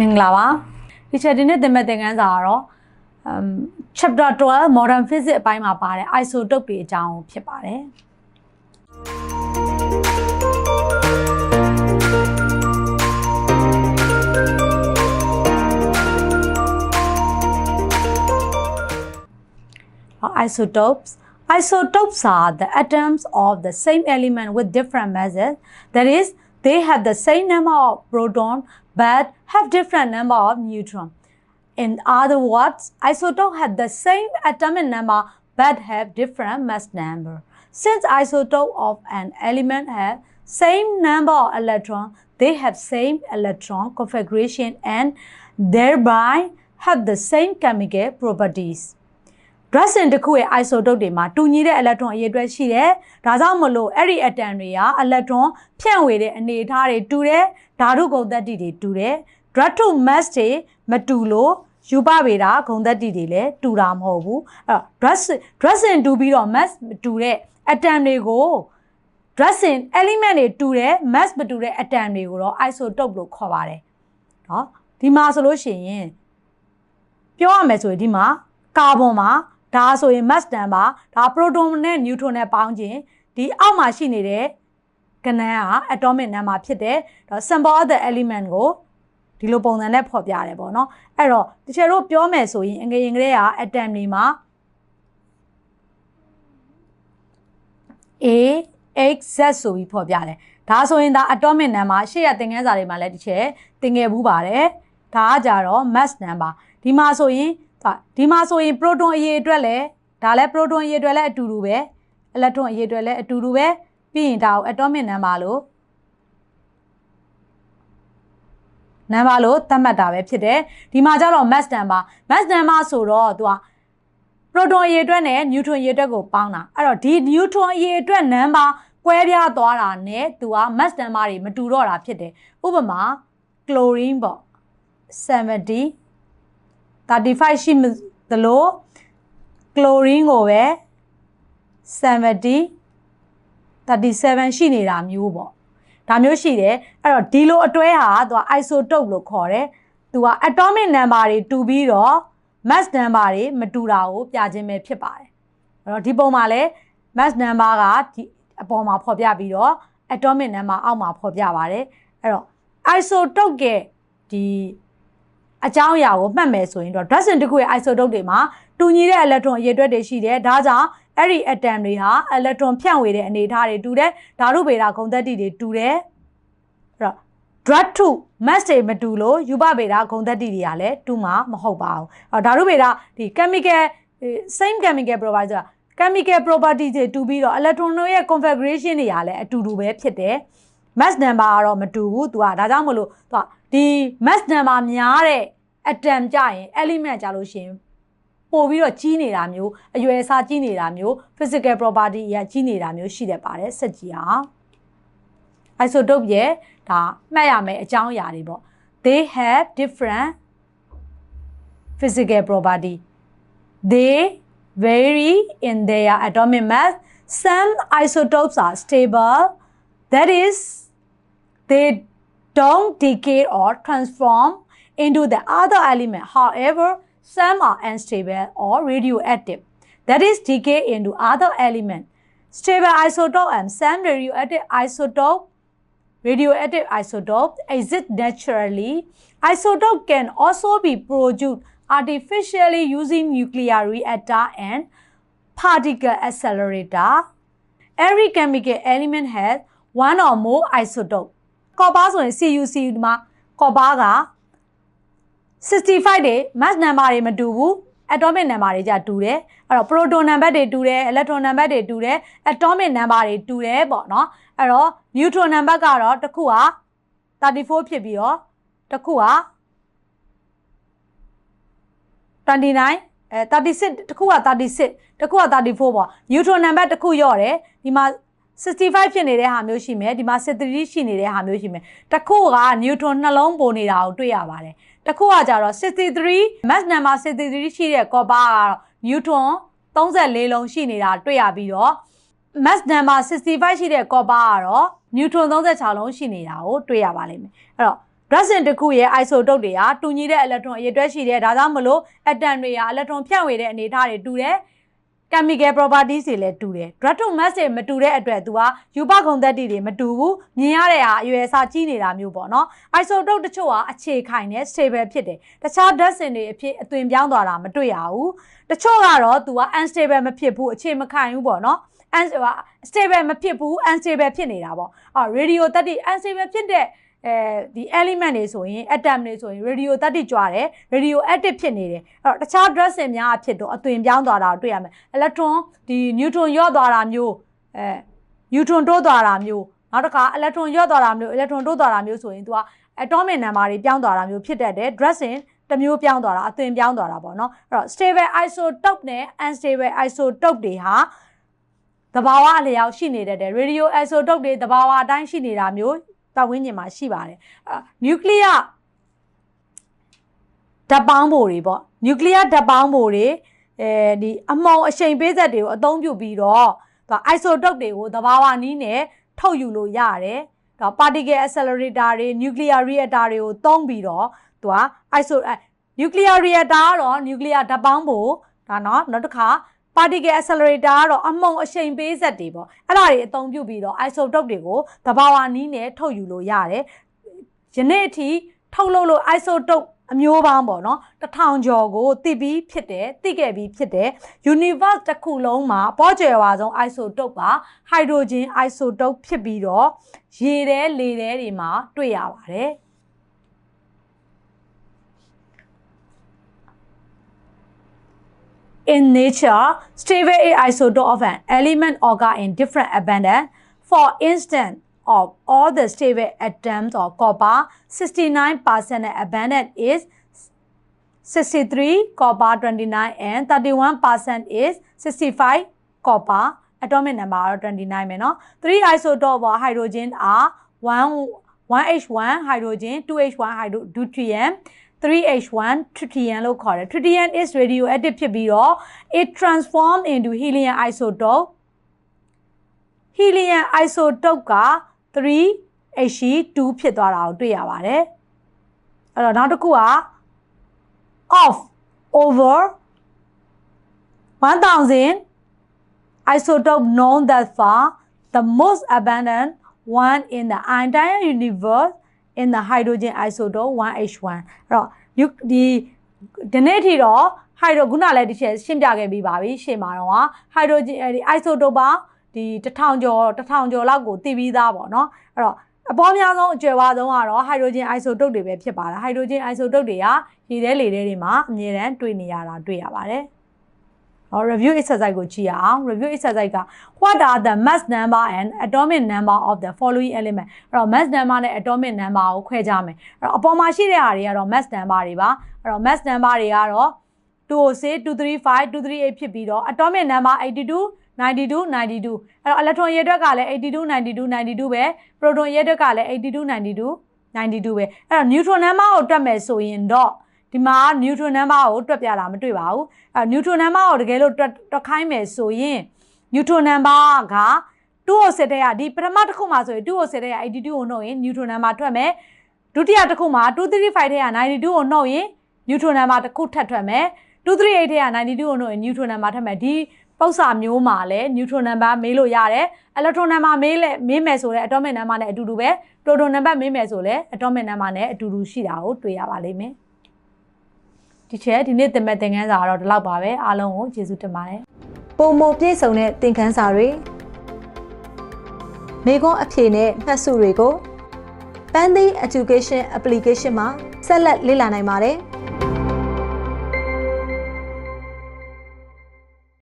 မင်္ဂလာပါဒီချက်ဒီနေ့သင်မဲ့သင်ခန်းစာကတော့ um chapter 12 modern physics အပိုင်းမှာပါတဲ့ isotope တွေအကြောင်းဖြစ်ပါတယ် Uh, isotopes. Isotopes are the atoms of the same element with different masses. That is, they have the same number of proton but have different number of neutron. In other words, isotope have the same atomic number but have different mass number. Since isotope of an element have same number of electron, they have same electron configuration and thereby have the same chemical properties. Dressing တစ်ခုရဲ့ isotope တွေမှာတူညီတဲ့ electron အရေးအတွက်ရှိတယ်။ဒါကြောင့်မလို့အဲ့ဒီ atom တွေက electron ဖြန့်ဝေတဲ့အနေအထားတွေတူတယ်။ဓာတုဂုဏ်သတ္တိတွေတူတယ်။ drug to mass တွေမတူလို့ယူပဗေဒဂုဏ်သတ္တိတွေလည်းတူတာမဟုတ်ဘူး။အဲ့တော့ dressing dressing တူပြီးတော့ mass မတူတဲ့ atom တွေကို dressing element တွေတူတယ် mass မတူတဲ့ atom တွေကိုတော့ isotope လို့ခေါ်ပါတယ်။နော်ဒီမှာဆိုလို့ရှိရင်ပြောရမယ်ဆိုရင်ဒီမှာကာဗွန်မှာ ဒါဆိုရင် mass number ဒါ proton နဲ့ neutron နဲ့ပေါင်းခြင်းဒီအောက်မှာရှိနေတဲ့ကဏ္ဍက atomic number ဖြစ်တယ်ဒါ symbol of the element ကိုဒီလိုပုံစံနဲ့ဖော်ပြရတယ်ပေါ့နော်အဲ့တော့တချို့တို့ပြောမယ်ဆိုရင်အင်္ဂလိပ်ကလေးက atom တွေမှာ A X Z ဆိုပြီးဖော်ပြတယ်ဒါဆိုရင်ဒါ atomic number ရှေ့ရသင်ခန်းစာတွေမှာလည်းတစ်ချက်သင်ခဲ့ဘူးပါတယ်ဒါကကြတော့ mass number ဒီမှာဆိုရင် ဒီမှာဆိုရင် proton အရေးအတွက်လည်းဒါလည်း proton အရေးအတွက်လည်းအတူတူပဲ electron အရေးအတွက်လည်းအတူတူပဲပြီးရင်ဒါကို atomic number လို့ number လို့သတ်မှတ်တာပဲဖြစ်တယ်ဒီမှာကျတော့ mass number mass number ဆိုတော့သူက proton အရေးအတွက်နဲ့ neutron အရေးအတွက်ကိုပေါင်းတာအဲ့တော့ဒီ neutron အရေးအတွက် number ကွဲပြားသွားတာနဲ့သူက mass number တွေမတူတော့တာဖြစ်တယ်ဥပမာ chlorine ပေါ့70 35ရှိသလို chlorine ကိုပဲ70 37ရှိနေတာမျိုးပေါ့ဒါမျိုးရှိတယ်အဲ့တော့ဒီလိုအတွဲဟာသူက isotope လို့ခေါ်တယ်သူက atomic number တွေတူပြီးတော့ mass number တွေမတူတာကိုပြခြင်းပဲဖြစ်ပါတယ်အဲ့တော့ဒီပုံမှာလဲ mass number ကဒီအပေါ်မှာဖော်ပြပြီးတော့ atomic number အောက်မှာဖော်ပြပါတယ်အဲ့တော့ isotope ကဒီ အကြောင်းအရာကိုမှတ်မယ်ဆိုရင်တော့ Dresden တစ်ခုရဲ့ isotope တွေမှာတူညီတဲ့ electron အရေးအတွက်တွေရှိတယ်ဒါကြောင့်အဲ့ဒီ atom တွေဟာ electron ဖြန့်ဝေတဲ့အနေအထားတွေတူတယ်ဓာတုဗေဒဂုဏ်သတ္တိတွေတူတယ်အဲ့တော့ drug to mass တွေမတူလို့ယူပဗေဒဂုဏ်သတ္တိတွေကလည်းတူမှာမဟုတ်ပါဘူးအဲ့ဓာတုဗေဒဒီ chemical same chemical property ဆိုတာ chemical property တွေတူပြီးတော့ electron တို့ရဲ့ configuration တွေကလည်းအတူတူပဲဖြစ်တယ် mass number ကတော့မတူဘူးသူကဒါကြောင့်မလို့သူကဒီ mass number များတဲ့ atom ကြရင် element ကြလို့ရှိရင်ပို့ပြီးတော့ကြီးနေတာမျိုးအရွယ်အစားကြီးနေတာမျိုး physical property အရကြီးနေတာမျိုးရှိတတ်ပါတယ်စက်ကြီးဟာ isotope ရဲ့ဒါမှတ်ရမယ်အကြောင်းအရာတွေပေါ့ they have different physical property they vary in their atomic mass some isotopes are stable that is they don't decay or transform into the other element. However, some are unstable or radioactive. That is decay into other element. Stable isotope and some radioactive isotope radioactive isotope exist naturally. Isotope can also be produced artificially using nuclear reactor and particle accelerator. Every chemical element has one or more isotope. ကော်ပါဆိုရင် CUC ဒီမှာကော်ပါက 65တွေ mass number တွေမတူဘူး atomic number တွေじゃတူတယ်အဲ့တော့ proton number တွေတူတယ် electron number တွေတူတယ် atomic number တွေတူတယ်ပေါ့နော်အဲ့တော့ neutron number ကတော့တစ်ခုက34ဖြစ်ပြီးတော့တစ်ခုက29အဲ36တစ်ခုက36တစ်ခုက34ပေါ့ neutron number တစ်ခုရော့တယ်ဒီမှာ65ဖြစ်နေတဲ့ဟာမျိုးရှိမယ်ဒီမှာ63ရှိနေတဲ့ဟာမျိုးရှိမယ်တစ်ခုက neutron နှလုံးပိုနေတာကိုတွေ့ရပါတယ် တစ်ခုကကြတော့63 mass number 63ရှိတဲ့ copper ကတော့ neutron 34လုံးရှိနေတာတွေ့ရပြီးတော့ mass number 65ရှိတဲ့ copper ကတော့ neutron 36လုံးရှိနေတာကိုတွေ့ရပါလိမ့်မယ်အဲ့တော့ dressing တစ်ခုရဲ့ isotope တွေဟာတူညီတဲ့ electron အရေးအတွက်ရှိတယ်ဒါကြောင့်မလို့ atom တွေဟာ electron ဖြန့်ဝေတဲ့အနေအထားတွေတူတယ် chemical properties တွေလည်းတူတယ် drug to mass တွေမတူတဲ့အတွက်သူကယူပခုံသက်တတွေမတူဘူးမြင်ရတဲ့ဟာအရွယ်အစားကြီးနေတာမျိုးပေါ့နော် isotope တချို့ဟာအခြေခိုင်တဲ့ stable ဖြစ်တယ်တခြား dressing တွေအဖြစ်အသွင်ပြောင်းသွားတာမတွေ့ရဘူးတချို့ကတော့သူက unstable မဖြစ်ဘူးအခြေမခိုင်ဘူးပေါ့နော် unstable မဖြစ်ဘူး unstable ဖြစ်နေတာပေါ့အော် radio တက်တိ unstable ဖြစ်တဲ့ အဲဒီ element တွေဆိုရင် atom တွေဆိုရင် radio တက်တိကြွားတယ် radio active ဖြစ်နေတယ်အဲ့တော့တခြား dressing များအဖြစ်တော့အသွင်ပြောင်းသွားတာကိုတွေ့ရမယ် electron ဒီ neutron ရော့သွားတာမျိုးအဲ neutron တိုးသွားတာမျိုးနောက်တစ်ခါ electron ရော့သွားတာမျိုး electron တိုးသွားတာမျိုးဆိုရင်သူက atomic number တွေပြောင်းသွားတာမျိုးဖြစ်တတ်တယ် dressing တစ်မျိုးပြောင်းသွားတာအသွင်ပြောင်းသွားတာပေါ့နော်အဲ့တော့ stable isotope နဲ့ unstable isotope တွေဟာတဘာဝအလျောက်ရှိနေတတ်တယ် radio isotope တွေတဘာဝအတိုင်းရှိနေတာမျိုး ပတ်ဝန်းကျင်မှာရှိပါတယ်အဲ့ nuclear ဓာတ်ပေါင်းဖို့တွေပေါ့ nuclear ဓာတ်ပေါင်းဖို့တွေအဲဒီအမုံအရှိန်ပေးဆက်တွေကိုအသုံးပြုပြီးတော့သူ isotope တွေကိုသဘာဝနည်းနဲ့ထုတ်ယူလို့ရတယ်ဒါ particle accelerator တွေ nuclear reactor တွေကိုသုံးပြီးတော့သူက iso nuclear reactor ကတော့ nuclear ဓာတ်ပေါင်းဖို့ဒါเนาะနောက်တစ်ခါ particle accelerator ကတော့အမုံအရှိန်ပေးဆက်တွေပေါ့အဲ့ဒါတွေအသုံးပြုပြီးတော့ isotope တွေကိုသဘာဝနည်းနဲ့ထုတ်ယူလို့ရတယ်ယနေ့အထိထုတ်လုပ်လို့ isotope အမျိုးပေါင်းပေါ့နော်တထောင်ကျော်ကိုသိပြီးဖြစ်တယ်သိခဲ့ပြီးဖြစ်တယ် universe တစ်ခုလုံးမှာအပေါ်ကျယ်ဝါဆုံး isotope ပါ hydrogen isotope ဖြစ်ပြီးတော့ရေထဲလေထဲတွေမှာတွေ့ရပါတယ် In nature, stable isotope of an element occur in different abundance. For instance, of all the stable atoms of copper, 69% abundance is 63 copper 29 and 31% is 65 copper atomic number twenty-nine, 29ပဲเนาะ three isotope of hydrogen are 1 1H1 hydrogen 2H1 hydrogen deuterium 3H1 tritium လို့ခေါ်တယ် tritium is radioactive ဖြစ်ပြီးတော့ it transform into helium isotope helium isotope က 3He2 ဖြစ်သွားတာကိုတွေ့ရပါတယ်အဲ့တော့နောက်တစ်ခုက of over 1000 isotope known that far the most abundant one in the entire universe In the hydrogen isotope 1H1 အဲ့တော့ဒီဒီနေ့ထိတော့ hydro ခုနလည်းတစ်ချက်ရှင်းပြခဲ့ပြီးပါပြီရှင်းမှာတော့ hydrogen ဒီ isotope ပါဒီ1000ကျော်1000ကျော်လောက်ကိုသိပြီးသားပေါ့နော်အဲ့တော့အပေါ်များဆုံးအကျွယ်ဝဆုံးကတော့ hydrogen isotope တွေပဲဖြစ်ပါတယ် hydrogen isotope တွေကရေထဲလေထဲတွေမှာအမြဲတမ်းတွေ့နေရတာတွေ့ရပါတယ် ဟော review exercise ကိုကြည့်ရအောင် review exercise က what are the mass number and atomic number of the following element အဲ့တော့ mass number နဲ့ atomic number ကိုခွဲခြားမယ်အဲ့တော့အပေါ်မှာရှိတဲ့ဟာတွေကတော့ mass number တွေပါအဲ့တော့ mass number တွေကတော့206 235 238ဖြစ်ပြီးတော့ atomic number 82 92 92အဲ့တော့ electron ရေအတွက်ကလည်း82 92 92ပဲ proton ရေအတွက်ကလည်း82 92 92ပဲအဲ့တော့ neutron number ကိုတွက်မယ်ဆိုရင်တော့ ဒီမှာ neutron number ကိုတွက်ပြတာမတွေ့ပါဘူးအဲ့ neutron number ကိုတကယ်လို့တွက်တွက်ခိုင်းမယ်ဆိုရင် neutron number က2ကိုစစ်တဲ့ကဒီပထမတစ်ခုမှာဆိုရင်2ကိုစစ်တဲ့က82ကိုနှုတ်ရင် neutron number ထွက်မယ်ဒုတိယတစ်ခုမှာ235တဲ့က92ကိုနှုတ်ရင် neutron number တစ်ခုထပ်ထွက်မယ်238တဲ့က92ကိုနှုတ်ရင် neutron number ထပ်မယ်ဒီပု္ပ္ပစာမျိုးမှာလည်း neutron number မေးလို့ရတယ် electron number မေးလဲမေးမယ်ဆိုလဲ atomic number နဲ့အတူတူပဲ proton number မေးမယ်ဆိုလဲ atomic number နဲ့အတူတူရှိတာကိုတွေ့ရပါလိမ့်မယ် ဒီချက်ဒီနေ့သင်မဲ့သင်ခန်းစာကတော့ဒီလောက်ပါပဲအားလုံးကိုကျေးဇူးတင်ပါတယ်ပုံမပြည့်စုံတဲ့သင်ခန်းစာတွေမိခွန်းအဖြေနဲ့မှတ်စုတွေကို Pandy Education Application မှာဆက်လက်လေ့လာနိုင်ပါတယ်